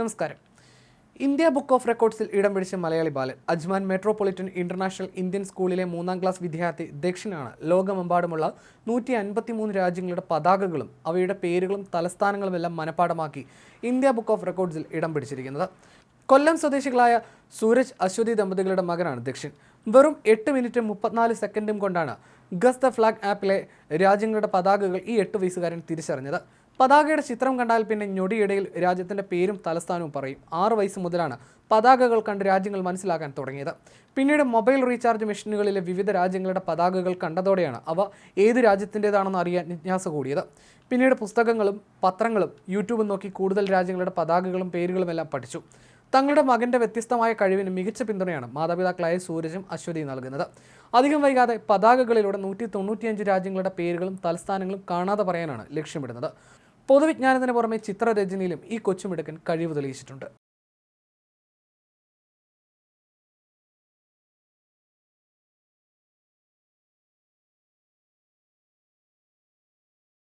നമസ്കാരം. India book of റെക്കോർഡ്സിൽ ഇടം പിടിച്ച മലയാളി ബാലൻ അജ്മാൻ മെട്രോപൊളിറ്റൻ ഇന്റർനാഷണൽ ഇന്ത്യൻ സ്കൂളിലെ മൂന്നാം ക്ലാസ് വിദ്യാർത്ഥി ദക്ഷിണാണ്. ലോകമെമ്പാടുമുള്ള നൂറ്റി അൻപത്തിമൂന്ന് രാജ്യങ്ങളുടെ പതാകകളും അവയുടെ പേരുകളും തലസ്ഥാനങ്ങളും എല്ലാം മനഃപ്പാടമാക്കി ഇന്ത്യ ബുക്ക് ഓഫ് റെക്കോർഡ്സിൽ ഇടം പിടിച്ചിരിക്കുന്നത്. കൊല്ലം സ്വദേശികളായ സൂരജ് അശ്വതി ദമ്പതികളുടെ മകനാണ് ദക്ഷിൺ വെറും എട്ട് മിനിറ്റും മുപ്പത്തിനാല് സെക്കൻഡും കൊണ്ടാണ് ഗസ് ദ ഫ്ലാഗ് ആപ്പിലെ രാജ്യങ്ങളുടെ പതാകകൾ ഈ എട്ട് വയസ്സുകാരൻ തിരിച്ചറിഞ്ഞത്. പതാകയുടെ ചിത്രം കണ്ടാൽ പിന്നെ ഞൊടിയിടയിൽ രാജ്യത്തിന്റെ പേരും തലസ്ഥാനവും പറയും. ആറ് വയസ്സ് മുതലാണ് പതാകകൾ കണ്ട് രാജ്യങ്ങൾ മനസ്സിലാക്കാൻ തുടങ്ങിയത്. പിന്നീട് മൊബൈൽ റീചാർജ് മെഷീനുകളിലെ വിവിധ രാജ്യങ്ങളുടെ പതാകകൾ കണ്ടതോടെയാണ് അവ ഏത് രാജ്യത്തിന്റേതാണെന്ന് അറിയാൻ ജിജ്ഞാസ കൂടിയത്. പിന്നീട് പുസ്തകങ്ങളും പത്രങ്ങളും യൂട്യൂബും നോക്കി കൂടുതൽ രാജ്യങ്ങളുടെ പതാകകളും പേരുകളും എല്ലാം പഠിച്ചു. തങ്ങളുടെ മകന്റെ വ്യത്യസ്തമായ കഴിവിന് മികച്ച പിന്തുണയാണ് മാതാപിതാക്കളായ സൂരജും അശ്വതിയും നൽകുന്നത്. അധികം വൈകാതെ പതാകകളിലൂടെ നൂറ്റി തൊണ്ണൂറ്റിയഞ്ച് രാജ്യങ്ങളുടെ പേരുകളും തലസ്ഥാനങ്ങളും കാണാതെ പറയാനാണ് ലക്ഷ്യമിടുന്നത്. പൊതുവിജ്ഞാനത്തിന് പുറമെ ചിത്രരചനയിലും ഈ കൊച്ചുമിടുക്കൻ കഴിവ് തെളിയിച്ചിട്ടുണ്ട്